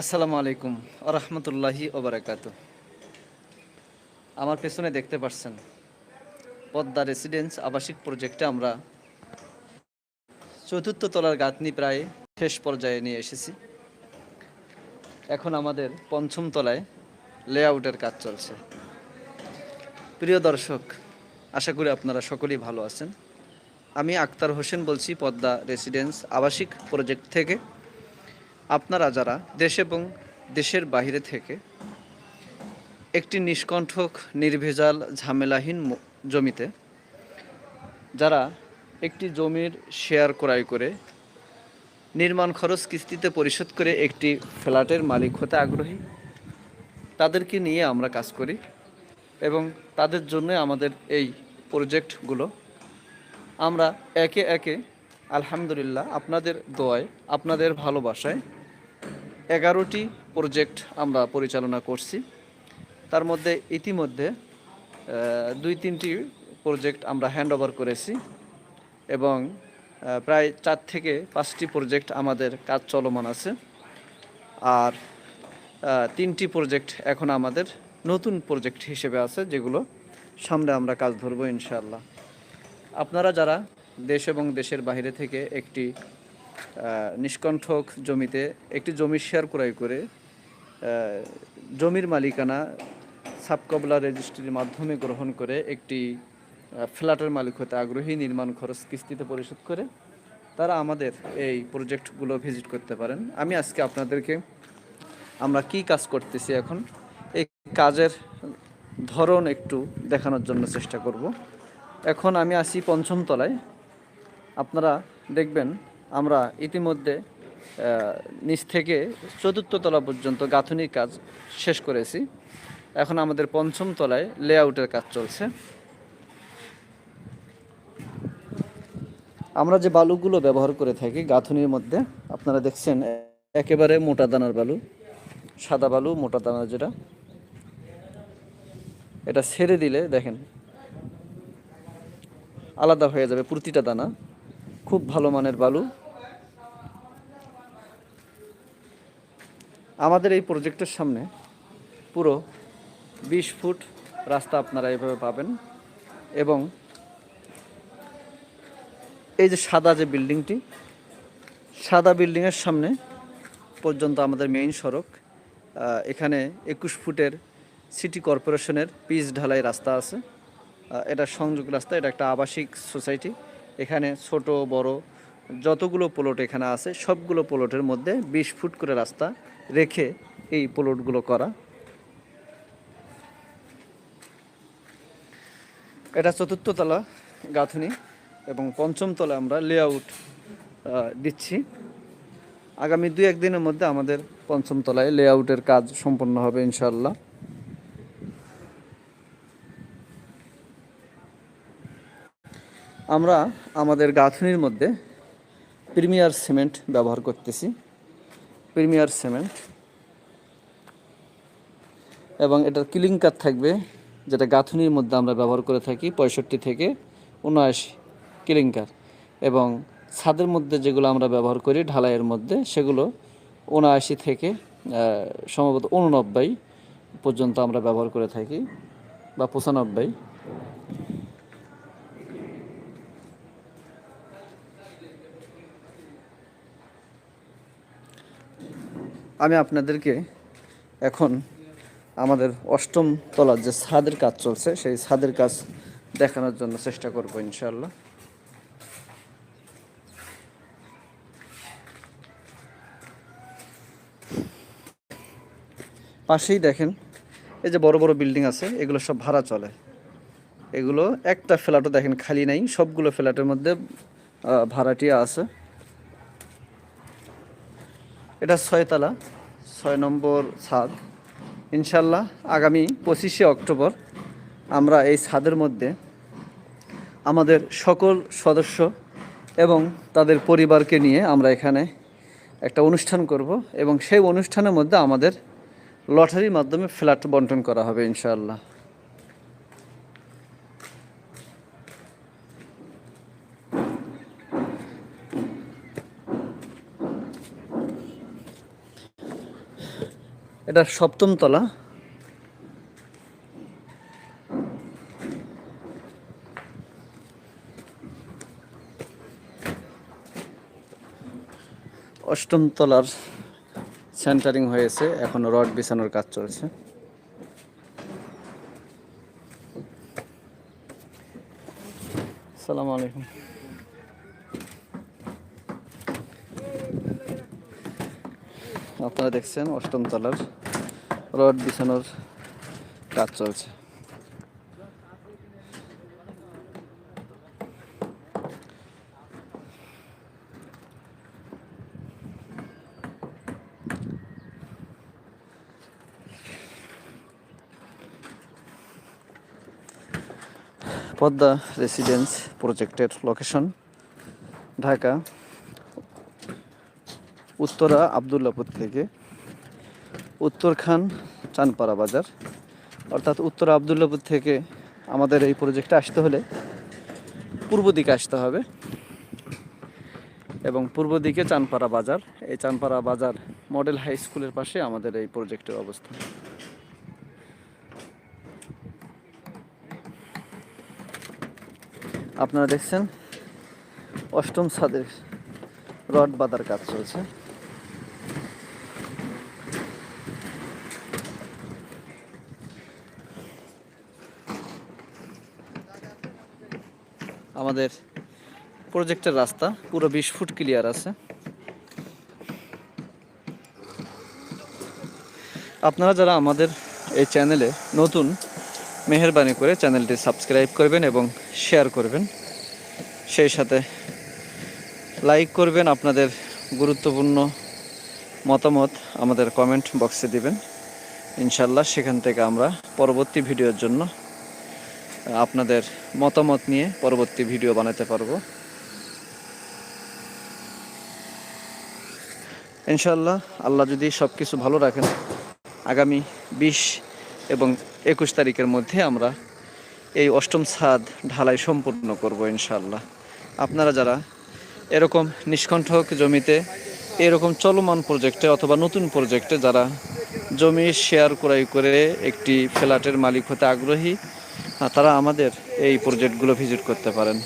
আসসালামু আলাইকুম আরহামতুল্লাহি ওবরাকাত আমার পেছনে দেখতে পাচ্ছেন পদ্মা রেসিডেন্স আবাসিক প্রজেক্টে আমরা চতুর্থ তলার গাঁথনি প্রায় শেষ পর্যায়ে নিয়ে এসেছি। এখন আমাদের পঞ্চম তলায় লেআউটের কাজ চলছে। প্রিয় দর্শক, আশা করি আপনারা সকলেই ভালো আছেন। আমি আক্তার হোসেন বলছি পদ্মা রেসিডেন্স আবাসিক প্রজেক্ট থেকে। আপনারা যারা দেশ এবং দেশের বাইরে থেকে একটি নিষ্কণ্ঠক, নির্ভেজাল, ঝামেলাহীন জমিতে যারা একটি জমির শেয়ার ক্রয় করে, নির্মাণ খরচ কিস্তিতে পরিশোধ করে একটি ফ্ল্যাটের মালিক হতে আগ্রহী, তাদেরকে নিয়ে আমরা কাজ করি এবং তাদের জন্য আমাদের এই প্রজেক্টগুলো আমরা একে একে আলহামদুলিল্লাহ, আপনাদের দোয়ায়, আপনাদের ভালোবাসায় এগারোটি প্রজেক্ট আমরা পরিচালনা করছি। তার মধ্যে ইতিমধ্যে দুই তিনটি প্রজেক্ট আমরা হ্যান্ড ওভার করেছি এবং প্রায় চার থেকে পাঁচটি প্রজেক্ট আমাদের কাজ চলমান আছে। আর তিনটি প্রজেক্ট এখন আমাদের নতুন প্রজেক্ট হিসেবে আছে, যেগুলো সামনে আমরা কাজ ধরবো ইনশাআল্লাহ। আপনারা যারা দেশ এবং দেশের বাইরে থেকে একটি নিষ্কণ্ঠক জমিতে একটি জমি শেয়ার ক্রয় করে জমির মালিকানা সাবকবলা রেজিস্ট্রির মাধ্যমে গ্রহণ করে একটি ফ্ল্যাটের মালিক হতে আগ্রহী নির্মাণ খরচ কিস্তিতে পরিশোধ করে তারা আমাদের এই প্রজেক্টগুলো ভিজিট করতে পারেন। আমি আজকে আপনাদেরকে আমরা কি কাজ করতেছি এখন, এই কাজের ধরন একটু দেখানোর জন্য চেষ্টা করব। এখন আমি আসি পঞ্চম তলায়। আপনারা দেখবেন, আমরা ইতিমধ্যে নিচ থেকে চতুর্থ তলা পর্যন্ত গাঁথনির কাজ শেষ করেছি। এখন আমাদের পঞ্চম তলায় লেআউটের কাজ চলছে। আমরা যে বালুগুলো ব্যবহার করে থাকি গাঁথনির মধ্যে, আপনারা দেখছেন, একেবারে মোটা দানার বালু, সাদা বালু, মোটা দানার যেটা। এটা ছেড়ে দিলে দেখেন, আলাদা হয়ে যাবে প্রতিটা দানা। খুব ভালো মানের বালু। আমাদের এই প্রজেক্টের সামনে পুরো বিশ ফুট রাস্তা আপনারা এভাবে পাবেন এবং এই যে সাদা যে বিল্ডিংটি, সাদা বিল্ডিংয়ের সামনে পর্যন্ত আমাদের মেইন সড়ক এখানে একুশ ফুটের সিটি কর্পোরেশনের পিচ ঢালাই রাস্তা আছে। এটা সংযোগ রাস্তা, এটা একটা আবাসিক সোসাইটি এখানে ছোট, বড়, যতগুলো প্লট এখানে আছে, সবগুলো প্লটের মধ্যে বিশ ফুট করে রাস্তা রেখে এই প্লটগুলো করা। এটা চতুর্থ তলা গাঁথনি এবং পঞ্চম তলা আমরা লেআউট দিচ্ছি। আগামী দুই একদিনের মধ্যে আমাদের পঞ্চম তলায় লেআউটের কাজ সম্পন্ন হবে ইনশাল্লাহ আমরা আমাদের গাঁথনির মধ্যে প্রিমিয়ার সিমেন্ট ব্যবহার করতেছি। Premier cement. এবং এটার কিলিংকার থাকবে, যেটা গাঁথনির মধ্যে আমরা ব্যবহার করে থাকি, পঁয়ষট্টি থেকে উনআশি কিলিংকার এবং ছাদের মধ্যে যেগুলো আমরা ব্যবহার করি ঢালাইয়ের মধ্যে, সেগুলো উনআশি থেকে সম্ভবত উননব্বই পর্যন্ত আমরা ব্যবহার করে থাকি, বা পঁচানব্বই। আমি আপনাদেরকে এখন আমাদের অষ্টম তলার যে ছাদের কাজ চলছে, সেই ছাদের কাজ দেখানোর জন্য চেষ্টা করব ইনশাল্লাহ পাশেই দেখেন, এই যে বড় বড় বিল্ডিং আছে, এগুলো সব ভাড়া চলে। এগুলো একটা ফ্ল্যাটও দেখেন খালি নাই, সবগুলো ফ্ল্যাটের মধ্যে ভাড়াটিয়া আছে। এটা ছয়তলা। ছয় নম্বর ছাদ। ইনশাল্লাহ আগামী পঁচিশে অক্টোবর আমরা এই ছাদের মধ্যে আমাদের সকল সদস্য এবং তাদের পরিবারকে নিয়ে আমরা এখানে একটা অনুষ্ঠান করব এবং সেই অনুষ্ঠানের মধ্যে আমাদের লটারির মাধ্যমে ফ্ল্যাট বন্টন করা হবে ইনশাআল্লাহ এটা সপ্তম তলা। অষ্টম তলার সেন্টারিং হয়েছে। এখন রড বিছানোর কাজ চলছে। সালাম আলাইকুম। আপনারা দেখছেন অষ্টম তলার রড বিছানোর কাজ চলছে। পদ্মা রেসিডেন্স প্রজেক্টের লোকেশন ঢাকা উত্তরা আবদুল্লাপুর থেকে। উত্তরখান চানপাড়া বাজার। অর্থাৎ উত্তর আবদুল্লাপুর থেকে আমাদের এই প্রজেক্টে আসতে হলে পূর্ব দিকে আসতে হবে এবং পূর্ব দিকে চানপাড়া বাজার। এই চানপাড়া বাজার মডেল হাই স্কুলের পাশে আমাদের এই প্রজেক্টের অবস্থান। আপনারা দেখছেন অষ্টম ছাদের রড বাঁধার কাজ চলছে। আমাদের প্রজেক্টের রাস্তা, পুরো বিশ ফুট ক্লিয়ার আছে। আপনারা যারা আমাদের এই চ্যানেলে নতুন, মেহরবানি করে চ্যানেলটি সাবস্ক্রাইব করবেন এবং শেয়ার করবেন। সেই সাথে লাইক করবেন আপনাদের গুরুত্বপূর্ণ মতামত আমাদের কমেন্ট বক্সে দিবেন। ইনশাল্লাহ সেখান থেকে আমরা পরবর্তী ভিডিওর জন্য আপনাদের মতামত নিয়ে পরবর্তী ভিডিও বানাতে পারব। ইনশাল্লাহ আল্লাহ যদি সব কিছু ভালো রাখেন, আগামী বিশ এবং একুশ তারিখের মধ্যে আমরা এই অষ্টম ছাদ ঢালাই সম্পূর্ণ করব ইনশাল্লাহ আপনারা যারা এরকম নিষ্কণ্ঠক জমিতে এরকম চলমান প্রজেক্টে অথবা নতুন প্রজেক্টে যারা জমি শেয়ার ক্রয় করে একটি ফ্ল্যাটের মালিক হতে আগ্রহী তারা আমাদের এই প্রজেক্টগুলো ভিজিট করতে পারেন।